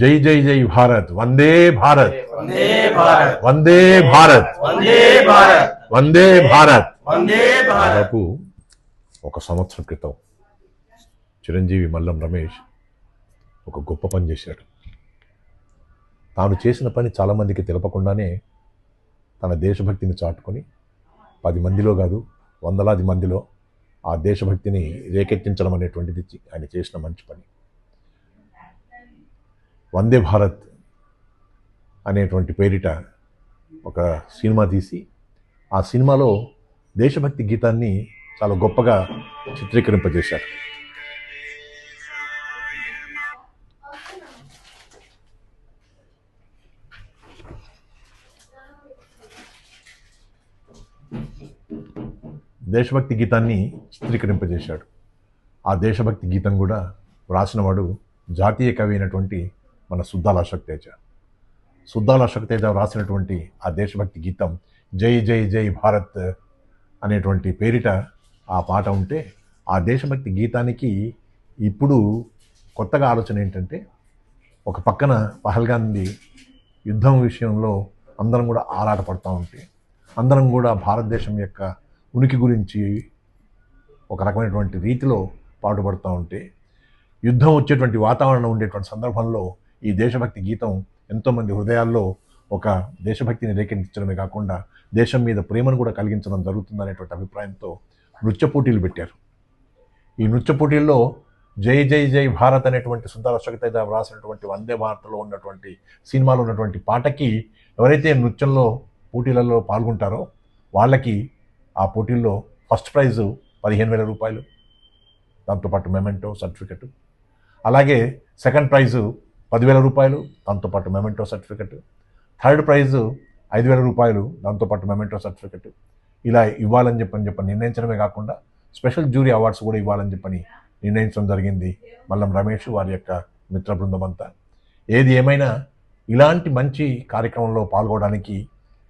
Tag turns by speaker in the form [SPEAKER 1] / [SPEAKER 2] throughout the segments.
[SPEAKER 1] జై జై జై భారత్. వందే భారత్.
[SPEAKER 2] వందే భారత్.
[SPEAKER 1] వందే భారత్.
[SPEAKER 2] వందే భారత్.
[SPEAKER 1] వందే భారత్.
[SPEAKER 2] వందే భారత్.
[SPEAKER 1] దాదాపు ఒక సంవత్సరం క్రితం చిరంజీవి మల్లం రమేష్ ఒక గొప్ప పని చేశాడు. తాను చేసిన పని చాలామందికి తెలపకుండానే తన దేశభక్తిని చాటుకొని పది మందిలో కాదు వందలాది మందిలో ఆ దేశభక్తిని రేకెత్తించడం అనేటువంటిది ఆయన చేసిన మంచి పని. వందే భారత్ అనేటువంటి పేరిట ఒక సినిమా తీసి ఆ సినిమాలో దేశభక్తి గీతాన్ని చాలా గొప్పగా చిత్రీకరింపజేశారు. దేశభక్తి గీతాన్ని చిత్రీకరింపజేశాడు. ఆ దేశభక్తి గీతం కూడా వ్రాసినవాడు జాతీయ కవి అయినటువంటి మన సుద్దాల అశోక్ శుద్ధాల సుద్దాల అశోక్ వ్రాసినటువంటి ఆ దేశభక్తి గీతం జై జై జై భారత్ అనేటువంటి పేరిట ఆ పాట ఉంటే ఆ దేశభక్తి గీతానికి ఇప్పుడు కొత్తగా ఆలోచన ఏంటంటే ఒక పక్కన పహల్గాంధీ యుద్ధం విషయంలో అందరం కూడా ఆరాటపడుతూ ఉంటే అందరం కూడా భారతదేశం యొక్క ఉనికి గురించి ఒక రకమైనటువంటి రీతిలో పాటుపడుతూ ఉంటే యుద్ధం వచ్చేటువంటి వాతావరణం ఉండేటువంటి సందర్భంలో ఈ దేశభక్తి గీతం ఎంతోమంది హృదయాల్లో ఒక దేశభక్తిని రేకెత్తించడమే కాకుండా దేశం మీద ప్రేమను కూడా కలిగించడం జరుగుతుందనేటువంటి అభిప్రాయంతో నృత్య పోటీలు పెట్టారు. ఈ నృత్య పోటీల్లో జై జై జై భారత్ అనేటువంటి సుందర అశోకతేజ వ్రాసినటువంటి వందే భారత్లో ఉన్నటువంటి సినిమాలో ఉన్నటువంటి పాటకి ఎవరైతే నృత్యంలో పోటీలలో పాల్గొంటారో వాళ్ళకి ఆ పోటీల్లో ఫస్ట్ ప్రైజు పదిహేను వేల రూపాయలు. దాంతోపాటు మెమెంటో సర్టిఫికెట్. అలాగే సెకండ్ ప్రైజు పదివేల రూపాయలు దాంతోపాటు మెమెంటో సర్టిఫికెట్. థర్డ్ ప్రైజు ఐదు వేల రూపాయలు దాంతోపాటు మెమెంటో సర్టిఫికెట్. ఇలా ఇవ్వాలని చెప్పని చెప్పని నిర్ణయించడమే కాకుండా స్పెషల్ జ్యూరీ అవార్డ్స్ కూడా ఇవ్వాలని చెప్పని నిర్ణయించడం జరిగింది మల్లం రమేష్ వారి యొక్క మిత్ర బృందం అంతా ఏది ఏమైనా ఇలాంటి మంచి కార్యక్రమంలో పాల్గొనడానికి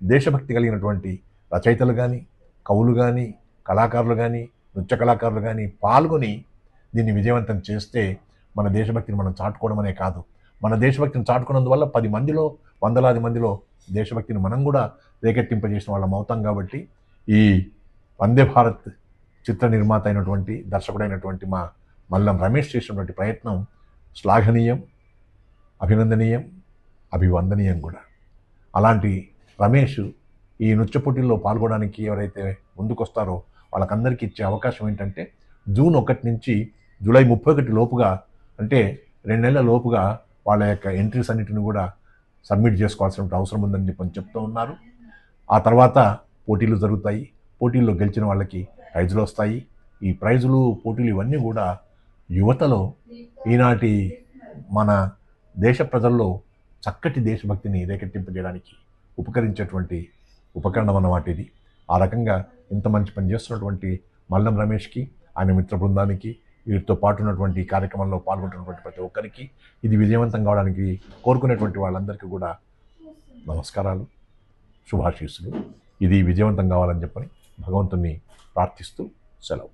[SPEAKER 1] దేశభక్తి కలిగినటువంటి రచయితలు కానీ కవులు కానీ కళాకారులు కానీ నృత్య కళాకారులు కానీ పాల్గొని దీన్ని విజయవంతం చేస్తే మన దేశభక్తిని మనం చాటుకోవడం అనే కాదు. మన దేశభక్తిని చాటుకున్నందువల్ల పది మందిలో వందలాది మందిలో దేశభక్తిని మనం కూడా రేకెట్టింపజేసిన వాళ్ళం అవుతాం కాబట్టి ఈ వందే భారత్ చిత్ర నిర్మాత అయినటువంటి దర్శకుడైనటువంటి మా మల్లం రమేష్ చేసినటువంటి ప్రయత్నం శ్లాఘనీయం అభినందనీయం అభివందనీయం కూడా. అలాంటి రమేష్ ఈ నృత్య పోటీల్లో పాల్గొనడానికి ఎవరైతే ముందుకొస్తారో వాళ్ళకందరికీ ఇచ్చే అవకాశం ఏంటంటే జూన్ ఒకటి నుంచి జూలై ముప్పై ఒకటి లోపుగా అంటే రెండు నెలల లోపుగా వాళ్ళ యొక్క ఎంట్రీస్ అన్నిటిని కూడా సబ్మిట్ చేసుకోవాల్సిన అవసరం ఉందని చెప్పని చెప్తూ ఉన్నారు. ఆ తర్వాత పోటీలు జరుగుతాయి. పోటీల్లో గెలిచిన వాళ్ళకి ప్రైజులు వస్తాయి. ఈ ప్రైజులు పోటీలు ఇవన్నీ కూడా యువతలో ఈనాటి మన దేశ ప్రజల్లో చక్కటి దేశభక్తిని రేకెట్టింపజేయడానికి ఉపకరించేటువంటి ఉపకరణం అన్నమాట ఇది. ఆ రకంగా ఇంత మంచి పని చేస్తున్నటువంటి మల్లం రమేష్కి ఆయన మిత్ర బృందానికి వీరితో పాటు ఉన్నటువంటి ఈ కార్యక్రమంలో పాల్గొంటున్నటువంటి ప్రతి ఒక్కరికి ఇది విజయవంతం కావడానికి కోరుకునేటువంటి వాళ్ళందరికీ కూడా నమస్కారాలు శుభాశీస్సులు. ఇది విజయవంతం కావాలని చెప్పని భగవంతుని ప్రార్థిస్తూ సెలవు.